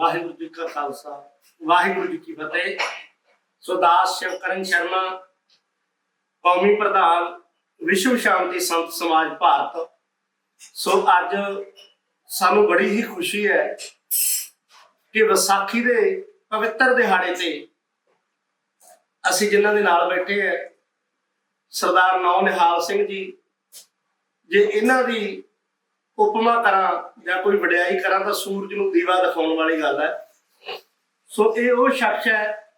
ਵਾਹਿਗੁਰੂ ਜੀ ਕਾ ਖਾਲਸਾ, ਵਾਹਿਗੁਰੂ ਜੀ ਕੀ ਫਤਿਹ। ਸੋ ਦਾਸ ਸ਼ਿਵਕਰਨ ਸ਼ਰਮਾ, ਕੌਮੀ ਪ੍ਰਧਾਨ, ਵਿਸ਼ਵ ਸ਼ਾਂਤੀ ਸੰਤ ਸਮਾਜ ਭਾਰਤ। ਸੋ ਅੱਜ ਸਾਨੂੰ ਬੜੀ ਹੀ ਖੁਸ਼ੀ ਹੈ ਕਿ ਵਿਸਾਖੀ ਦੇ ਪਵਿੱਤਰ ਦਿਹਾੜੇ ਤੇ ਅਸੀਂ ਜਿਨ੍ਹਾਂ ਦੇ ਨਾਲ ਬੈਠੇ ਹੈ, ਸਰਦਾਰ ਨੌ ਨਿਹਾਲ ਸਿੰਘ ਜੀ, ਜੇ ਇਹਨਾਂ ਦੀ ਉਪਮਾ ਕਰਾਂ ਜਾਂ ਕੋਈ ਵਡਿਆਈ ਕਰਾਂ ਤਾਂ ਸੂਰਜ ਨੂੰ ਦੀਵਾ ਦਿਖਾਉਣ ਵਾਲੀ ਗੱਲ ਹੈ। ਸੋ ਇਹ ਉਹ ਸ਼ਖਸ ਹੈ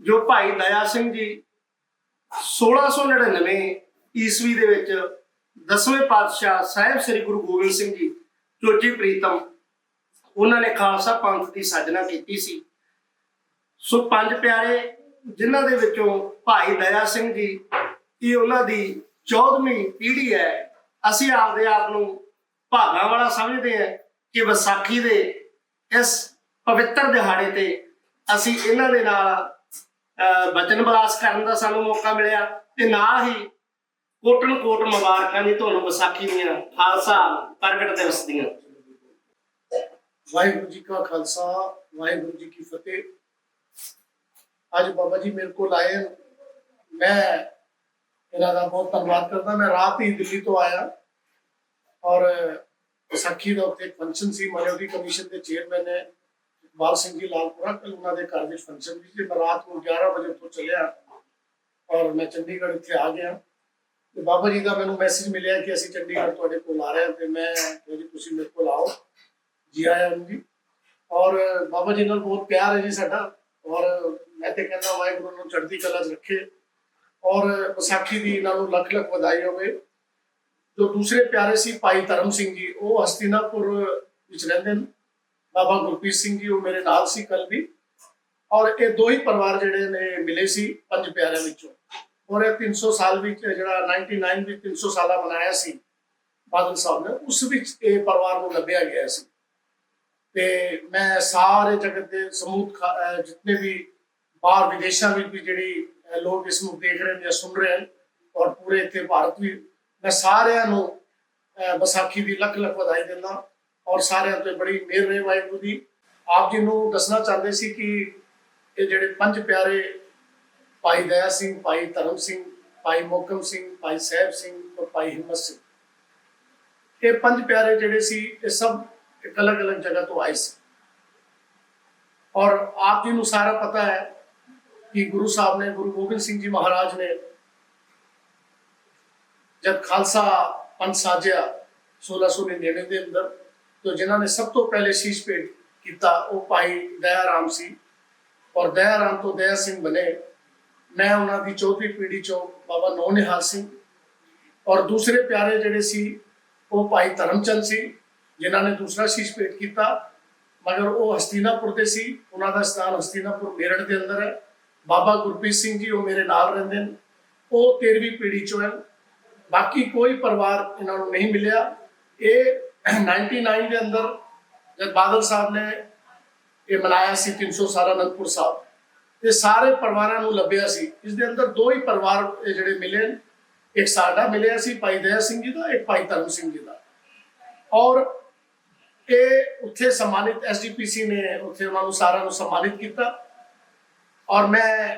ਜੋ ਭਾਈ ਦਇਆ ਸਿੰਘ ਜੀ 1699 ਈਸਵੀ ਦੇ ਵਿੱਚ ਦਸਵੇਂ ਪਾਤਸ਼ਾਹ ਸਾਹਿਬ ਸ੍ਰੀ ਗੁਰੂ ਗੋਬਿੰਦ ਸਿੰਘ ਜੀ ਚੋਜੀ ਪ੍ਰੀਤਮ, ਉਹਨਾਂ ਨੇ ਖਾਲਸਾ ਪੰਥ ਦੀ ਸਾਜਨਾ ਕੀਤੀ ਸੀ। ਸੋ ਪੰਜ ਪਿਆਰੇ ਜਿਨ੍ਹਾਂ ਦੇ ਵਿੱਚੋਂ ਭਾਈ ਦਇਆ ਸਿੰਘ ਜੀ, ਇਹ ਉਹਨਾਂ ਦੀ 14ਵੀਂ ਪੀੜ੍ਹੀ ਹੈ। ਅਸੀਂ ਆਪਦੇ ਆਪ ਨੂੰ ਭਾਗਾਂ ਵਾਲਾ ਸਮਝਦੇ ਹਾਂ ਕਿ ਵਿਸਾਖੀ ਦੇ ਇਸ ਪਵਿੱਤਰ ਦਿਹਾੜੇ ਤੇ ਅਸੀਂ ਇਹਨਾਂ ਦੇ ਨਾਲ ਬਚਨ ਬਲਾਸ ਕਰਨ ਦਾ ਸਾਨੂੰ ਮੌਕਾ ਮਿਲਿਆ ਤੇ ਨਾਲ ਹੀ ਕੋਟਨ ਕੋਟ ਮੁਬਾਰਕਾਂ ਦੀ ਤੁਹਾਨੂੰ ਵਿਸਾਖੀ ਦੀਆਂ ਖਾਲਸਾ ਪ੍ਰਗਟ ਦਿਵਸ ਦੀਆਂ। ਵਾਹਿਗੁਰੂ ਜੀ ਕਾ ਖਾਲਸਾ, ਵਾਹਿਗੁਰੂ ਜੀ ਕੀ ਫਤਿਹ। ਅੱਜ ਬਾਬਾ ਜੀ ਮੇਰੇ ਕੋਲ ਆਏ ਮੈਂ ਇਹਨਾਂ ਦਾ ਬਹੁਤ ਧੰਨਵਾਦ ਕਰਦਾ। ਮੈਂ ਰਾਤ ਹੀ ਦਿੱਲੀ ਤੋਂ ਆਇਆ ਔਰ ਵਿਸਾਖੀ ਦਾ ਉੱਥੇ ਫੰਕਸ਼ਨ ਸੀ। ਮਨੋਰੀ ਕਮਿਸ਼ਨ ਦੇ ਚੇਅਰਮੈਨ ਨੇ ਇਕਬਾਲ ਸਿੰਘ ਜੀ ਲਾਲਪੁਰਾ ਕੱਲ ਉਹਨਾਂ ਦੇ ਘਰ ਵਿੱਚ ਫੰਕਸ਼ਨ ਸੀ ਤੇ ਮੈਂ ਰਾਤ ਨੂੰ 11 ਵਜੇ ਤੋਂ ਚੱਲਿਆ ਔਰ ਮੈਂ ਚੰਡੀਗੜ੍ਹ ਇੱਥੇ ਆ ਗਿਆ। ਤੇ ਬਾਬਾ ਜੀ ਦਾ ਮੈਨੂੰ ਮੈਸੇਜ ਮਿਲਿਆ ਕਿ ਅਸੀਂ ਚੰਡੀਗੜ੍ਹ ਤੁਹਾਡੇ ਕੋਲ ਆ ਰਹੇ ਹਾਂ ਤੇ ਮੈਂ ਕਿਹਾ ਜੀ, ਤੁਸੀਂ ਮੇਰੇ ਕੋਲ ਆਓ। ਜੀ ਆਇਆਂ ਜੀ ਔਰ ਬਾਬਾ ਜੀ ਨਾਲ ਬਹੁਤ ਪਿਆਰ ਹੈ ਜੀ ਸਾਡਾ। ਔਰ ਮੈਂ ਤੇ ਕਹਿੰਦਾ ਵਾਹਿਗੁਰੂ ਨੂੰ ਚੜ੍ਹਦੀ ਕਲਾ 'ਚ ਰੱਖੇ। ਔਰ ਵਿਸਾਖੀ ਦੀ ਇਹਨਾਂ ਨੂੰ ਲੱਖ ਲੱਖ ਵਧਾਈ ਹੋਵੇ। ਜੋ ਦੂਸਰੇ ਪਿਆਰੇ ਸੀ ਭਾਈ ਧਰਮ ਸਿੰਘ ਜੀ, ਉਹ ਹਸਤੀਨਾਪੁਰ ਵਿੱਚ ਰਹਿੰਦੇ ਨੇ। ਬਾਬਾ ਗੁਰਪ੍ਰੀਤ ਸਿੰਘ ਜੀ, ਉਹ ਮੇਰੇ ਨਾਲ ਸੀ ਕੱਲ ਵੀ। ਔਰ ਇਹ ਦੋ ਹੀ ਪਰਿਵਾਰ ਜਿਹੜੇ ਨੇ, ਮਿਲੇ ਸੀ ਪੰਜ ਪਿਆਰਿਆਂ ਵਿੱਚੋਂ। ਔਰ ਇਹ 300 ਸਾਲ ਵਿੱਚ ਜਿਹੜਾ 99 ਵਿੱਚ 300 ਸਾਲਾ ਮਨਾਇਆ ਸੀ ਬਾਦਲ ਸਾਹਿਬ ਨੇ, ਉਸ ਵਿੱਚ ਇਹ ਪਰਿਵਾਰ ਨੂੰ ਲੱਭਿਆ ਗਿਆ ਸੀ। ਤੇ ਮੈਂ ਸਾਰੇ ਜਗਤ ਦੇ ਸਮੂਹ ਖਾ- ਵੀ ਬਾਹਰ ਵਿਦੇਸ਼ਾਂ ਵਿੱਚ ਵੀ ਜਿਹੜੀ ਲੋਕ ਇਸ ਨੂੰ ਦੇਖ ਰਹੇ ਨੇ ਸੁਣ ਰਹੇ ਹਨ ਔਰ ਪੂਰੇ ਇੱਥੇ ਭਾਰਤ ਵੀ ਮੈਂ ਸਾਰਿਆਂ ਨੂੰ, ਅਹ, ਵਿਸਾਖੀ ਦੀ ਲੱਖ ਲੱਖ ਵਧਾਈ ਦਿੰਦਾ ਔਰ ਸਾਰਿਆਂ ਤੇ ਬੜੀ ਮਿਹਰ ਰਹੇ ਵਾਹਿਗੁਰੂ ਦੀ। ਆਪ ਜੀ ਨੂੰ ਦੱਸਣਾ ਚਾਹੁੰਦੇ ਸੀ ਕਿ ਇਹ ਜਿਹੜੇ ਪੰਜ ਪਿਆਰੇ ਭਾਈ ਦਇਆ ਸਿੰਘ, ਭਾਈ ਧਰਮ ਸਿੰਘ, ਭਾਈ ਮੋਕਮ ਸਿੰਘ, ਭਾਈ ਸਾਹਿਬ ਸਿੰਘ ਔਰ ਭਾਈ ਹਿੰਮਤ ਸਿੰਘ, ਇਹ ਪੰਜ ਪਿਆਰੇ ਜਿਹੜੇ ਸੀ ਇਹ ਸਭ ਇੱਕ ਅਲੱਗ-ਅਲੱਗ ਜਗ੍ਹਾ ਤੋਂ ਆਏ ਸੀ। ਔਰ ਆਪ ਜੀ ਨੂੰ ਸਾਰਾ ਪਤਾ ਹੈ ਕਿ ਗੁਰੂ ਸਾਹਿਬ ਨੇ ਗੁਰੂ ਗੋਬਿੰਦ ਸਿੰਘ ਜੀ ਮਹਾਰਾਜ ਨੇ ਜਦ ਖਾਲਸਾ ਪੰਥ ਸਾਜਿਆ 1699 ਦੇ ਅੰਦਰ तो ਜਿਨ੍ਹਾਂ ਨੇ ਸਭ ਤੋਂ ਪਹਿਲੇ ਸ਼ੀਸ਼ ਭੇਟ ਕੀਤਾ ਉਹ ਭਾਈ ਦਇਆ ਰਾਮ ਸੀ ਔਰ ਦਇਆ ਰਾਮ ਤੋਂ ਦਇਆ ਸਿੰਘ ਬਣੇ ਮੈਂ ਉਹਨਾਂ ਦੀ ਚੌਥੀ ਪੀੜ੍ਹੀ ਚੋਂ ਬਾਬਾ ਨੌ ਨਿਹਾਲ ਸਿੰਘ ਔਰ ਦੂਸਰੇ ਪਿਆਰੇ ਜਿਹੜੇ ਸੀ ਉਹ ਭਾਈ ਧਰਮਚੰਦ ਸੀ ਜਿਨ੍ਹਾਂ ਨੇ ਦੂਸਰਾ ਸ਼ੀਸ਼ ਭੇਟ ਕੀਤਾ ਮਗਰ ਉਹ ਹਸਤੀਨਾਪੁਰ ਦੇ ਸੀ ਉਹਨਾਂ ਦਾ ਸਥਾਨ ਹਸਤੀਨਾਪੁਰ ਮੇਰਠ ਦੇ ਅੰਦਰ ਹੈ ਬਾਬਾ ਗੁਰਪ੍ਰੀਤ ਸਿੰਘ ਜੀ, ਉਹ ਮੇਰੇ ਨਾਲ ਰਹਿੰਦੇ ਨੇ। ਉਹ 13ਵੀਂ ਪੀੜ੍ਹੀ ਚੋਂ ਹੈ ਬਾਕੀ ਕੋਈ ਪਰਿਵਾਰ ਇਹਨਾਂ ਨੂੰ ਨਹੀਂ ਮਿਲਿਆ। ਇਹ 99 ਦੇ ਅੰਦਰ ਜਦ ਬਾਦਲ ਸਾਹਿਬ ਨੇ ਇਹ ਮਨਾਇਆ ਸੀ 300 ਸਾਲਾ ਅਨੰਦਪੁਰ ਸਾਹਿਬ ਤੇ ਸਾਰੇ ਪਰਿਵਾਰਾਂ ਨੂੰ ਲੱਭਿਆ ਸੀ। ਇਸ ਦੇ ਅੰਦਰ ਦੋ ਹੀ ਪਰਿਵਾਰ ਇਹ ਜਿਹੜੇ ਮਿਲੇ ਨੇ। ਇੱਕ ਸਾਡਾ ਮਿਲਿਆ ਸੀ ਭਾਈ ਦਇਆ ਸਿੰਘ ਜੀ ਦਾ, ਇੱਕ ਭਾਈ ਧਰਮ ਸਿੰਘ ਜੀ ਦਾ। ਔਰ ਇਹ ਉੱਥੇ ਸਨਮਾਨਿਤ ਐਸਡੀਪੀਸੀ ਨੇ ਉੱਥੇ ਉਹਨਾਂ ਨੂੰ ਸਾਰਿਆਂ ਨੂੰ ਸਨਮਾਨਿਤ ਕੀਤਾ। ਔਰ ਮੈਂ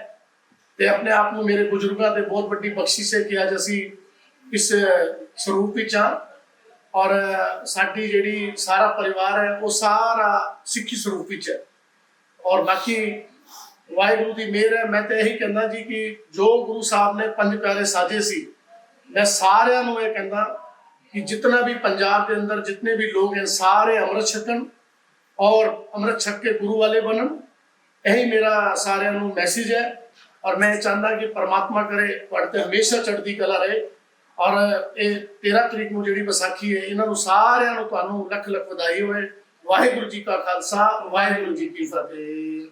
ਤੇ ਆਪਣੇ ਆਪ ਨੂੰ ਮੇਰੇ ਬਜ਼ੁਰਗਾਂ ਦੇ ਬਹੁਤ ਵੱਡੀ ਬਖਸ਼ਿਸ਼ ਹੈ ਕਿ ਅੱਜ ਅਸੀਂ ਇਸ ਸਰੂਪ ਵਿੱਚ ਹਾਂ ਔਰ ਸਾਡੀ ਜਿਹੜੀ ਸਾਰਾ ਪਰਿਵਾਰ ਹੈ ਉਹ ਸਾਰਾ ਸਿੱਖੀ ਸਰੂਪ ਵਿੱਚ ਹੈ। ਔਰ ਬਾਕੀ ਵਾਹਿਗੁਰੂ ਦੀ ਮਿਹਰ ਹੈ, ਮੈਂ ਤਾਂ ਇਹੀ ਕਹਿੰਦਾ ਜੀ ਕਿ ਜੋ ਗੁਰੂ ਸਾਹਿਬ ਨੇ ਪੰਜ ਪਿਆਰੇ ਸਾਜੇ ਸੀ, ਮੈਂ ਸਾਰਿਆਂ ਨੂੰ ਇਹ ਕਹਿੰਦਾ ਕਿ ਜਿਤਨਾ ਵੀ ਪੰਜਾਬ ਦੇ ਅੰਦਰ ਜਿਤਨੇ ਵੀ ਲੋਕ ਹਨ ਸਾਰੇ ਅੰਮ੍ਰਿਤ ਛਕਣ ਔਰ ਅੰਮ੍ਰਿਤ ਛਕ ਕੇ ਗੁਰੂ ਵਾਲੇ ਬਣਨ। ਇਹੀ ਮੇਰਾ ਸਾਰਿਆਂ ਨੂੰ ਮੈਸੇਜ ਹੈ ਔਰ ਮੈਂ ਇਹ ਚਾਹੁੰਦਾ ਕਿ ਪਰਮਾਤਮਾ ਕਰੇ, ਤੁਹਾਡੇ ਤੇ ਹਮੇਸ਼ਾ ਚੜ੍ਹਦੀ ਕਲਾ ਰਹੇ ਔਰ ਇਹ 13 ਤਰੀਕ ਨੂੰ ਜਿਹੜੀ ਵਿਸਾਖੀ ਹੈ, ਇਹਨਾਂ ਨੂੰ ਸਾਰਿਆਂ ਨੂੰ ਤੁਹਾਨੂੰ ਲੱਖ ਲੱਖ ਵਧਾਈ ਹੋਵੇ। ਵਾਹਿਗੁਰੂ ਜੀ ਕਾ ਖਾਲਸਾ, ਵਾਹਿਗੁਰੂ ਜੀ ਕੀ ਫਤਿਹ।